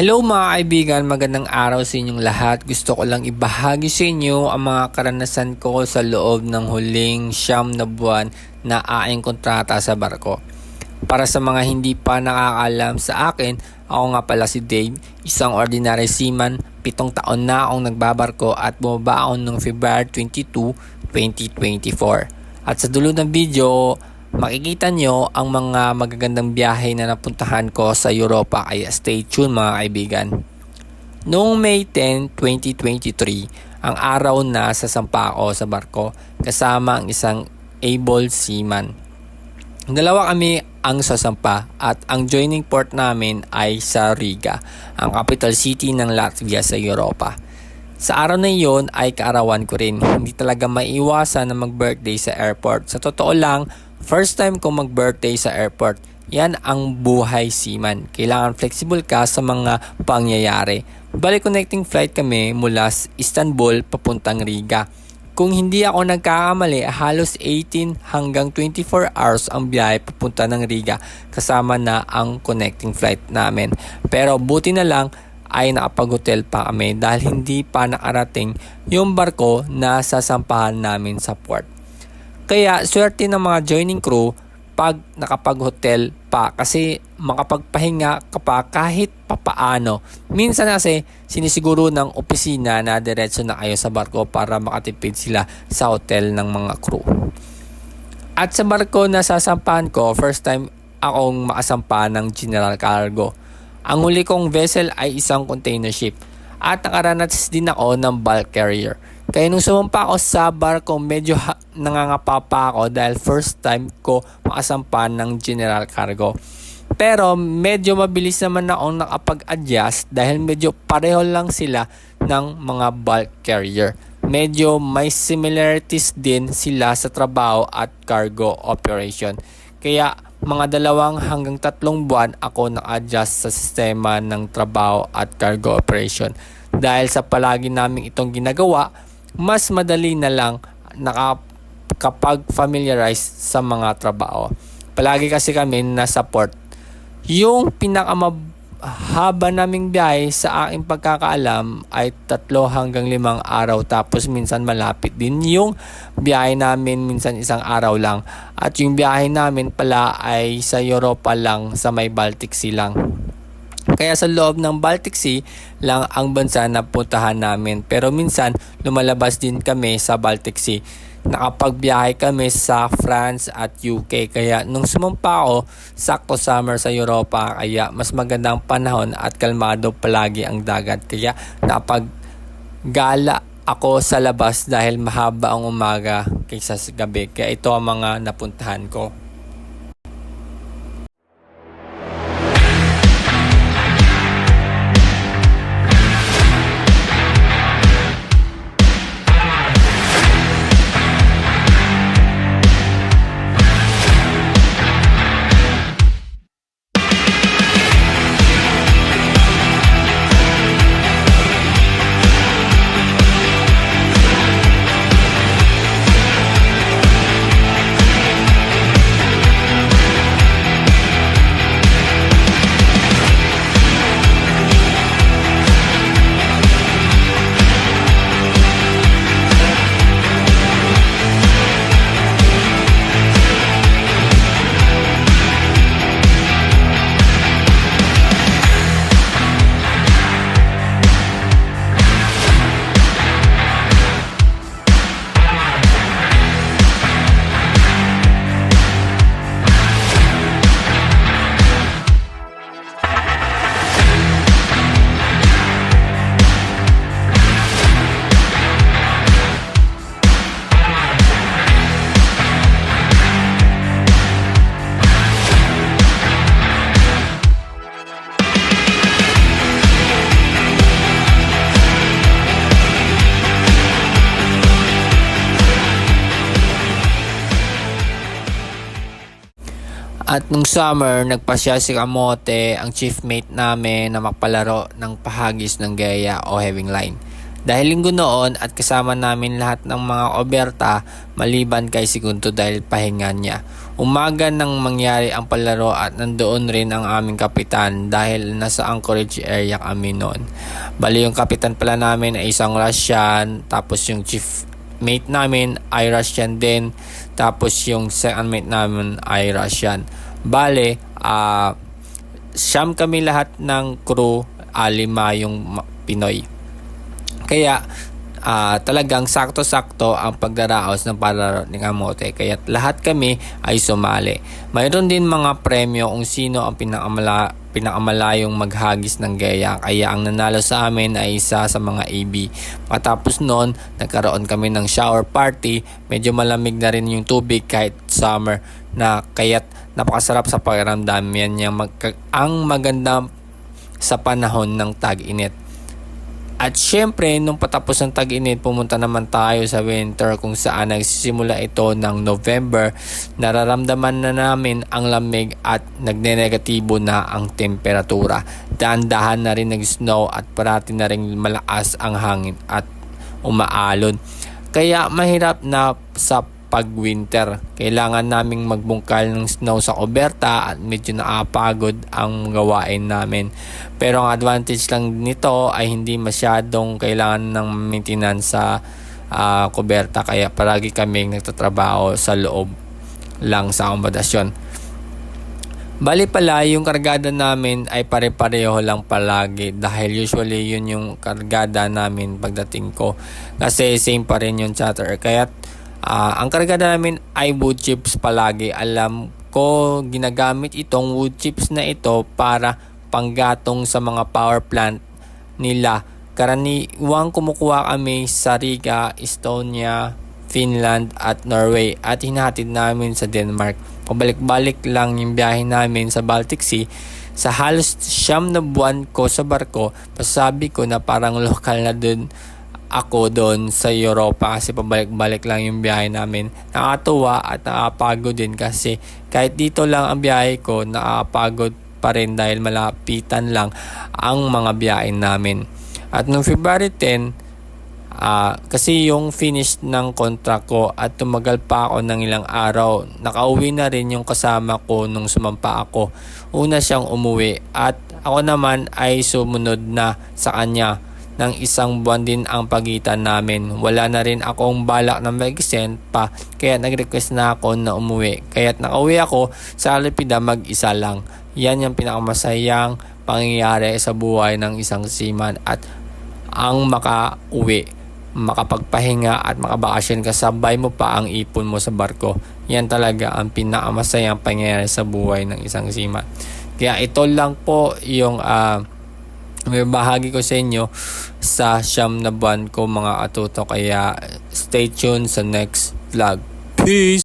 Hello mga kaibigan, magandang araw sa inyong lahat. Gusto ko lang ibahagi sa inyo ang mga karanasan ko sa loob ng huling siyam na buwan na aking kontrata sa barko. Para sa mga hindi pa nakakalam sa akin, ako nga pala si Dave, isang ordinary seaman, pitong taon na akong nagbabarko at bumaba ako noong February 22, 2024. At sa dulo ng video, makikita nyo ang mga magagandang biyahe na napuntahan ko sa Europa kaya stay tuned mga kaibigan. Noong May 10, 2023, ang araw na sasampa ako sa barko kasama ang isang able seaman. Dalawa kami ang sasampa at ang joining port namin ay sa Riga, ang capital city ng Latvia sa Europa. Sa araw na iyon ay kaarawan ko rin. Hindi talaga maiwasan na mag-birthday sa airport. Sa totoo lang, first time ko mag-birthday sa airport. Yan ang buhay seaman. Kailangan flexible ka sa mga pangyayari. Bali connecting flight kami mula Istanbul papuntang Riga. Kung hindi ako nagkakamali, halos 18 hanggang 24 hours ang biyahe papunta ng Riga kasama na ang connecting flight namin. Pero buti na lang ay nakapag-hotel pa kami dahil hindi pa nakarating yung barko na sasampahan namin sa port. Kaya swerte ng mga joining crew pag nakapag-hotel pa kasi makapagpahinga ka pa kahit papaano. Minsan kasi sinisiguro ng opisina na diretso na kayo sa barko para makatipid sila sa hotel ng mga crew. At sa barko na sasampahan ko, first time akong makasampa ng general cargo. Ang huli kong vessel ay isang container ship at nakaranas din ako ng bulk carrier. Kaya nung sumampa ako sa barko, medyo ha- nangangapa pa ako dahil first time ko makasampa ng general cargo. Pero medyo mabilis naman akong nakapag-adjust dahil medyo pareho lang sila ng mga bulk carrier. Medyo may similarities din sila sa trabaho at cargo operation. Kaya mga dalawang hanggang tatlong buwan ako na-adjust sa sistema ng trabaho at cargo operation. Dahil sa palagi namin itong ginagawa, mas madali na lang nakapag-familiarize sa mga trabaho. Palagi kasi kami nasa port. Yung pinakamahaba naming biyahe sa aking pagkakaalam ay tatlo hanggang limang araw tapos minsan malapit din yung biyahe namin minsan isang araw lang at yung biyahe namin pala ay sa Europa lang sa may Baltic Sea lang. Kaya sa loob ng Baltic Sea lang ang bansa na puntahan namin. Pero minsan lumalabas din kami sa Baltic Sea. Nakapagbiyahe kami sa France at UK. Kaya nung sumampa ako, sakto summer sa Europa. Kaya mas magandang panahon at kalmado palagi ang dagat. Kaya napag gala ako sa labas dahil mahaba ang umaga kaysa sa gabi. Kaya ito ang mga napuntahan ko. At nung summer, nagpasya si Kamote, ang chief mate namin na magpalaro ng pahagis ng gaya o heaving line. Dahil linggo noon at kasama namin lahat ng mga oberta maliban kay Segundo dahil pahinga niya. Umaga nang mangyari ang palaro at nandoon rin ang aming kapitan dahil nasa Anchorage area kami noon. Bali yung kapitan pala namin ay isang Russian tapos yung chief mate namin ay Russian din tapos yung second mate namin ay Russian. Bale, ah siyam kami lahat ng crew, ah, lima yung Pinoy. Kaya ah, talagang sakto-sakto ang pagdaraos ng palaro ng Amote. Kaya lahat kami ay sumali. Mayroon din mga premyo kung sino ang pinakamala, pinakamalayong maghagis ng gaya. Kaya ang nanalo sa amin ay isa sa mga AB. Matapos noon, nagkaroon kami ng shower party. Medyo malamig na rin yung tubig kahit summer na kaya't napakasarap sa pakiramdam yan yung magka- ang maganda sa panahon ng tag-init. At syempre, nung patapos ng tag-init, pumunta naman tayo sa winter kung saan nagsisimula ito ng November. Nararamdaman na namin ang lamig at nagne-negatibo na ang temperatura. Dahan-dahan na rin nag-snow at parati na rin malakas ang hangin at umaalon. Kaya mahirap na sa pag-winter. Kailangan naming magbungkal ng snow sa Oberta at medyo nakapagod ang gawain namin. Pero ang advantage lang nito ay hindi masyadong kailangan ng maintenance sa ah, Kuberta kaya palagi kaming nagtatrabaho sa loob lang sa akomodasyon. Bali pala, yung kargada namin ay pare-pareho lang palagi dahil usually yun yung kargada namin pagdating ko. Kasi same pa rin yung chatter. Kaya ah, ang kargada namin ay wood chips palagi. Alam ko ginagamit itong wood chips na ito para panggatong sa mga power plant nila. Karaniwang kumukuha kami sa Riga, Estonia, Finland at Norway at hinahatid namin sa Denmark. Pabalik-balik lang yung biyahe namin sa Baltic Sea. Sa halos siyam na buwan ko sa barko, pasabi ko na parang lokal na dun ako doon sa Europa kasi pabalik-balik lang yung biyahe namin. Nakatuwa at nakapagod din kasi kahit dito lang ang biyahe ko, nakapagod pa rin dahil malapitan lang ang mga biyahe namin. At noong February 10, Ah, kasi yung finish ng contract ko at tumagal pa ako ng ilang araw. Nakauwi na rin yung kasama ko nung sumampa ako. Una siyang umuwi at ako naman ay sumunod na sa kanya. Nang isang buwan din ang pagitan namin. Wala na rin akong balak na mag-extend pa kaya nag-request na ako na umuwi. Kaya't nakauwi ako sa Alipida mag-isa lang. Yan yung pinakamasayang pangyayari sa buhay ng isang seaman at ang makauwi makapagpahinga at makabakasyon kasabay mo pa ang ipon mo sa barko. Yan talaga ang pinakamasayang pangyayari sa buhay ng isang seaman. Kaya ito lang po yung uh, may bahagi ko sa inyo sa siyam na buwan ko mga atuto. Kaya stay tuned sa next vlog. Peace!